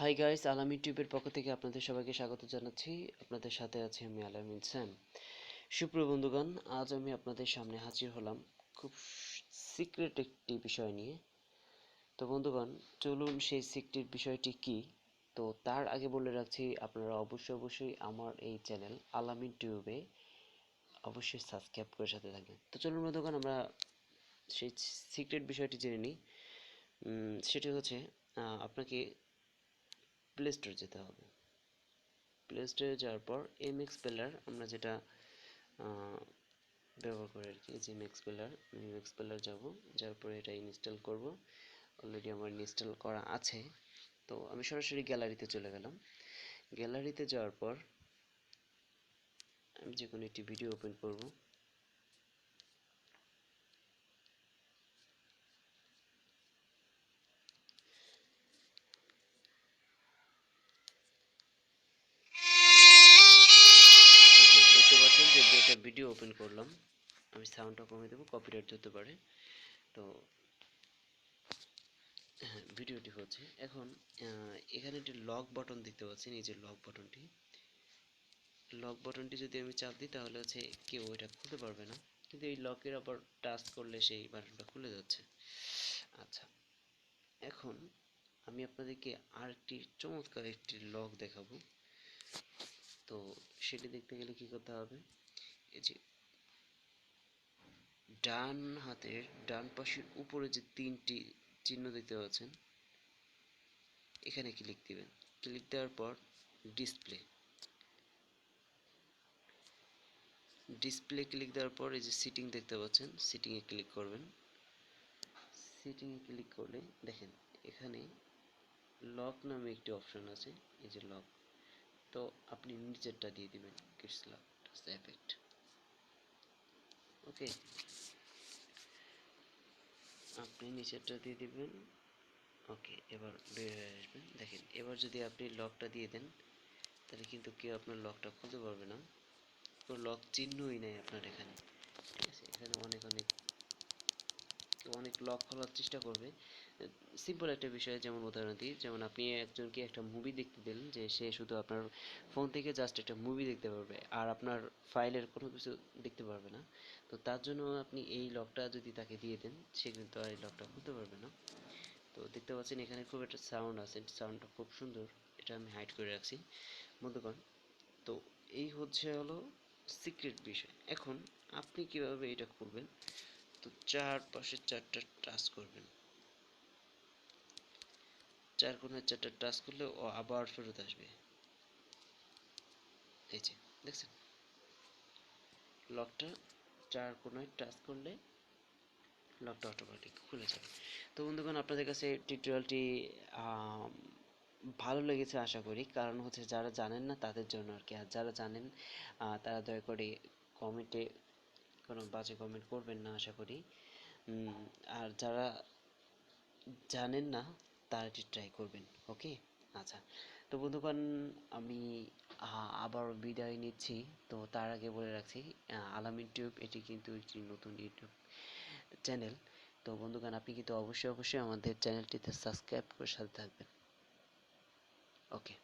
Hi guys আলাম ইউটিউবের পক্ষ থেকে আপনাদের সবাইকে স্বাগত জানাচ্ছি। আপনাদের সাথে আছি আমি আলামিন স্যাম। সুপ্রিয় বন্ধুগণ, আজ আমি আপনাদের সামনে হাজির হলাম খুব সিক্রেট একটি বিষয় নিয়ে। তো বন্ধুগণ, চলুন সেই সিক্রেট বিষয়টি কি? তো তার আগে বলে রাখছি, আপনারা অবশ্যই অবশ্যই আমার এই চ্যানেল আলাম ইউটিউবে অবশ্যই সাবস্ক্রাইব করে সাথে থাকবেন। তো চলুন বন্ধুগণ, আমরা সেই সিক্রেট বিষয়টি জেনে নিই। সেটি হচ্ছে আপনাকে প্লে স্টোর যেতে হবে। প্লে স্টোরে যাওয়ার পর এম এক্স প্লেয়ার আমরা যেটা ব্যবহার করি আর কি, যে X player M X player যাব। যাওয়ার পরে এটা ইনস্টল করব। অলরেডি আমার ইনস্টল করা আছে। তো আমি সরাসরি গ্যালারিতে চলে গেলাম। গ্যালারিতে যাওয়ার পর আমি যে কোনো একটি ভিডিও ওপেন করব। যে একটা ভিডিও ওপেন করলাম, আমি সাউন্ডটা কমিয়ে দেবো কপিরাইট হতে পারে। তো হ্যাঁ ভিডিওটি হচ্ছে। এখন এখানে একটি লক বাটন দেখতে পাচ্ছেন, এই যে লক বাটনটি লক বাটনটি যদি আমি চাপ দিই, তাহলে হচ্ছে কেউ এটা খুলতে পারবে না। কিন্তু এই লকের আবার টাচ করলে সেই বাটনটা খুলে যাচ্ছে। আচ্ছা এখন আমি আপনাদেরকে আরেকটি, চমৎকার একটি লক দেখাবো। তো, সেটি দেখতে গেলে কি করতে হবে? যে ডান হাতের, ডান পাশের উপরে যে তিনটি চিহ্ন দেখতে পাচ্ছেন, এখানে ক্লিক দিবেন। ক্লিক দেওয়ার পর ডিসপ্লে ডিসপ্লে ক্লিক দেওয়ার পর এই যে সিটিং দেখতে পাচ্ছেন সিটিংয়ে ক্লিক করবেন। সিটিংয়ে ক্লিক করলে দেখেন, এখানে লক নামে একটি অপশন আছে, এই যে লক তো আপনি নিচেরটা দিয়ে দিবেন কিডস লক এফেক্ট ওকে। আপনি নিচেরটা দিয়ে দিবেন। ওকে, এবার বের হয়ে আসবেন। দেখেন, এবার যদি আপনি লকটা দিয়ে দেন, তাহলে কিন্তু কেউ আপনার লকটা খুলতে পারবে না। কোনো লক চিহ্নই নেই আপনার এখানে। ঠিক আছে, এখানে অনেক অনেক অনেক লক খোলার চেষ্টা করবে। সিম্পল একটা বিষয়, যেমন উদাহরণ দিই, যেমন আপনি একজনকে একটা মুভি দেখতে দিলেন, যে সে শুধু আপনার ফোন থেকে জাস্ট একটা মুভি দেখতে পারবে, আর আপনার ফাইলের কোনো কিছু দেখতে পারবে না। তো তার জন্য আপনি এই লকটা যদি তাকে দিয়ে দেন, সে কিন্তু আর এই লকটা খুলতে পারবে না। তো দেখতে পাচ্ছেন এখানে খুব একটা সাউন্ড আছে সাউন্ডটা খুব সুন্দর, এটা আমি হাইড করে রাখছি। বন্ধুগণ, তো এই হচ্ছে হলো সিক্রেট বিষয়। এখন আপনি কীভাবে এটা খুলবেন? তো চারপাশে চারটা টাচ করবেন। চার কোণের চারটা টাচ করলে ও আবার ফেরত আসবে। এই যে, দেখছেন? লকটা চার কোণায় টাচ করলে লকটা অটোমেটিক খুলে যাবে। তো বন্ধুগণ, আপনাদের কাছে টিউটোরিয়ালটি ভালো লেগেছে আশা করি, কারণ হচ্ছে যারা জানেন না তাদের জন্য আর কি। আর যারা জানেন তারা দয়া করে কমেন্টে কোনো বাজে কমেন্ট করবেন না আশা করি। আর যারা জানেন না তারা এটি ট্রাই করবেন ওকে আচ্ছা তো বন্ধুগণ, আমি আবার বিদায় নিচ্ছি। তো তার আগে বলে রাখছি আলাম ইউটিউব, এটি কিন্তু একটি নতুন ইউটিউব চ্যানেল তো বন্ধুগণ, আপনি কিন্তু অবশ্যই অবশ্যই আমাদের চ্যানেলটিতে সাবস্ক্রাইব করে সাথে থাকবেন। ওকে